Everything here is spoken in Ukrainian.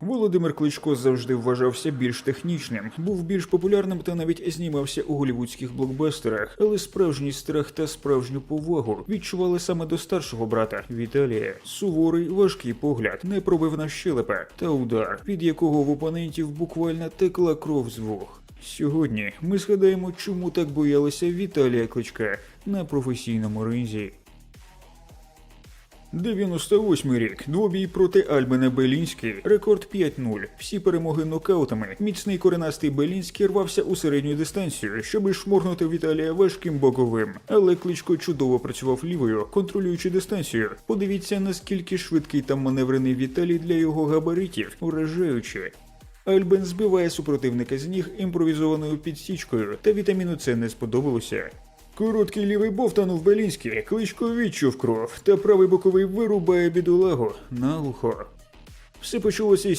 Володимир Кличко завжди вважався більш технічним, був більш популярним та навіть знімався у голівудських блокбастерах, але справжній страх та справжню повагу відчували саме до старшого брата Віталія. Суворий важкий погляд, непробивна щелепа та удар, від якого в опонентів буквально текла кров з вух. Сьогодні ми згадаємо, чому так боялися Віталія Кличка на професійному ринзі. 98 рік. Двобій проти Альбена Белінський. Рекорд 5-0. Всі перемоги нокаутами. Міцний коренастий Белінський рвався у середню дистанцію, щоби шморгнути Віталія важким боковим. Але Кличко чудово працював лівою, контролюючи дистанцію. Подивіться, наскільки швидкий та маневрений Віталій для його габаритів, вражаючи. Альбен збиває супротивника з ніг імпровізованою підсічкою, та вітаміну С не сподобалося. Короткий лівий бовтанув Белінський, кличко відчув кров, та правий боковий вирубає бідолагу наглухо. Все почалося із